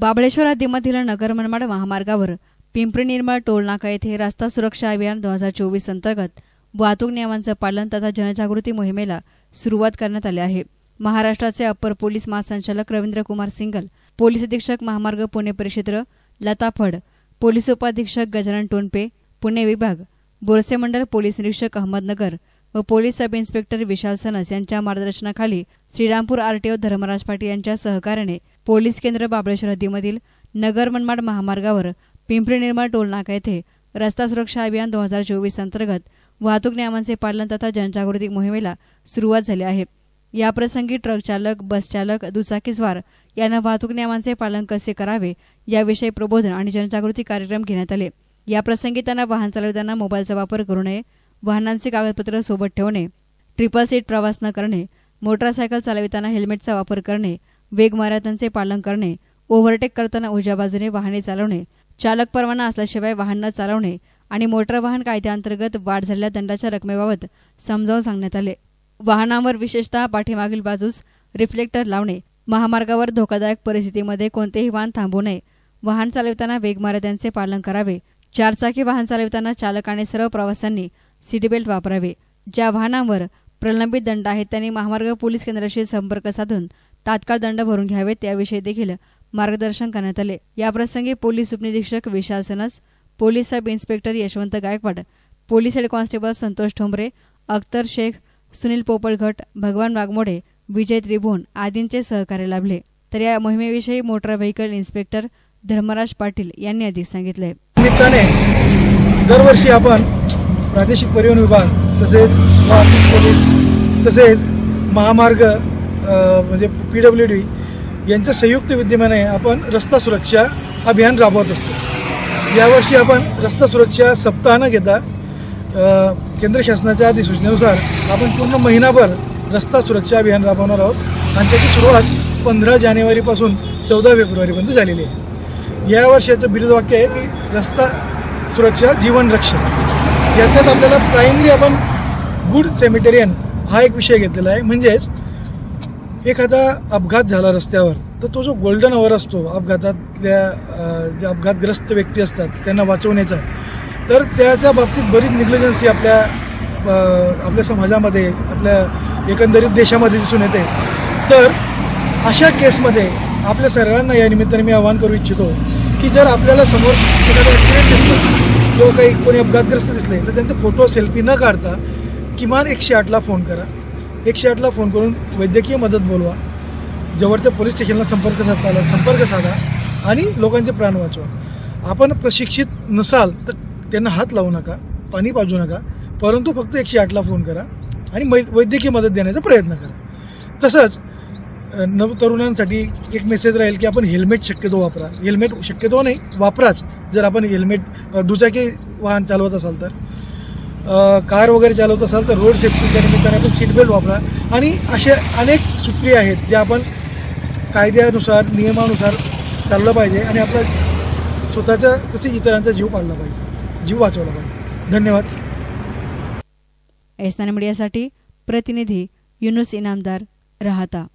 बाबळेश्वर आदिमधील नगर मनमाड महामार्गावर पिंपरी निर्मळ टोलनाका येथे रस्ता सुरक्षा अभियान दोन हजार चोवीस अंतर्गत वाहतूक नियमांचं पालन तथा जनजागृती मोहिमेला सुरुवात करण्यात आली आहे. महाराष्ट्राचे अप्पर पोलीस महासंचालक रवींद्र कुमार सिंगल पोलीस अधीक्षक महामार्ग पुणे परिक्षेत्र लता फड पोलीस उपाधीक्षक गजानन टोनपे पुणे विभाग बोरसे मंडल पोलीस निरीक्षक अहमदनगर व police sub inspector Vishal Sanas यांच्या मार्गदर्शनाखाली श्रीरामपूर आरटीओ धर्मराज पाटील यांच्या सहकार्याने पोलीस केंद्र बाबळेश्वर हद्दीमधील नगर मनमाड महामार्गावर पिंपरी निर्मळ टोलनाका येथे रस्ता सुरक्षा अभियान दोन हजार चोवीस अंतर्गत वाहतूक नियमांचे पालन तथा जनजागृती मोहिमेला सुरुवात झाली आहे. याप्रसंगी ट्रक चालक बस चालक दुचाकीस्वार यांना वाहतूक नियमांचे पालन कसे करावे याविषयी प्रबोधन आणि जनजागृती कार्यक्रम घेण्यात आले. याप्रसंगी त्यांना वाहन चालवताना मोबाईलचा वापर करू नये वाहनांचे कागदपत्र सोबत ठेवणे ट्रिपल सीट प्रवास न करणे मोटारसायकल चालविताना हेल्मेटचा वापर करणे वेग मर्यादांचे पालन करणे ओव्हरटेक करताना उजव्या बाजूने वाहने चालवणे चालक परवाना असल्याशिवाय वाहन न चालवणे आणि मोटर वाहन कायद्याअंतर्गत वाढ झालेल्या दंडाच्या रकमेबाबत समजावून सांगण्यात आले. वाहनांवर विशेषतः पाठीमागील बाजूस रिफ्लेक्टर लावणे महामार्गावर धोकादायक परिस्थितीमध्ये कोणतेही वाहन थांबवू नये. वाहन चालविताना वेगमर्यादांचे पालन करावे. चारचाकी वाहन चालविताना चालकाने सर्व प्रवाशांनी सीटबेल्ट वापरावे. ज्या वाहनांवर प्रलंबित दंड आहेत त्यांनी महामार्ग पोलीस केंद्राशी संपर्क साधून तात्काळ दंड भरून घ्यावेत त्याविषयी देखील मार्गदर्शन करण्यात आले. याप्रसंगी पोलीस उपनिरीक्षक Vishal Sanas police sub inspector Yashwant Gaikwad police head constable Santosh Thombare Akhtar Shaikh Sunil Popalghat Bhagwan Waghmode Vijay Tribhuvan आदींचे सहकार्य लाभले. तर या मोहिमेविषयी motor vehicle inspector Dharmaraj Patil यांनी अधिक सांगितले. निमित्ताने दरवर्षी आपण प्रादेशिक परिवहन विभाग तसेच वाहतूक पोलीस तसेच महामार्ग म्हणजे पी डब्ल्यू डी यांच्या संयुक्त विद्यमाने आपण रस्ता सुरक्षा अभियान राबवत असतो. यावर्षी आपण रस्ता सुरक्षा सप्ताह न घेता केंद्र शासनाच्या अधिसूचनेनुसार आपण पूर्ण महिनाभर रस्ता सुरक्षा अभियान राबवणार आहोत आणि त्याची सुरुवात पंधरा जानेवारीपासून चौदा फेब्रुवारीपर्यंत झालेली आहे. या वर्षाचं बिरुदवाक्य आहे की रस्ता सुरक्षा जीवन रक्षण याच्यात आपल्याला प्राईमली आपण गुड सेमिटेरियन हा एक विषय घेतलेला आहे. म्हणजेच एखादा अपघात झाला रस्त्यावर तर तो जो गोल्डन अवर असतो अपघातातल्या जे अपघातग्रस्त व्यक्ती असतात त्यांना वाचवण्याचा तर त्याच्या बाबतीत बरीच निग्लिजन्सी आपल्या आपल्या समाजामध्ये आपल्या एकंदरीत देशामध्ये दिसून येते. तर अशा केसमध्ये आपल्या सर्वांना या निमित्ताने मी आवाहन करू इच्छितो की जर आपल्याला समोर एखादा ॲक्सिडेंट दिसला किंवा काही कोणी अपघातग्रस्त दिसले तर त्यांचे फोटो सेल्फी न काढता किमान एकशे आठला फोन करा. एकशे आठला फोन करून वैद्यकीय मदत बोलवा. जवळच्या पोलीस स्टेशनला संपर्क साधता संपर्क साधा आणि लोकांचे प्राण वाचवा. आपण प्रशिक्षित नसाल तर त्यांना हात लावू नका पाणी पाजू नका परंतु फक्त एकशे आठला फोन करा आणि मै वैद्यकीय मदत देण्याचा प्रयत्न करा. तसंच नवतरुणांसाठी नव तरुणांसाठी एक मेसेज राहील की आपण हेल्मेट शक्यतो वापरा. हेल्मेट शक्यतो नाही वापराच. जर आपण हेल्मेट दुचाकी वाहन चालवत असाल तर. कार वगैरे चालवत असाल तर रोड सेफ्टीच्या निमित्ताने आपण सीट बेल्ट वापरा. आणि असे अनेक सूत्री आहेत जे आपण कायद्यानुसार नियमानुसार चाललं पाहिजे आणि आपला स्वतःचा तसेच इतरांचा जीव पाळला पाहिजे. जीव वाचवला पाहिजे. धन्यवाद. एसनान मीडियासाठी प्रतिनिधी युनुस इनामदार राहता.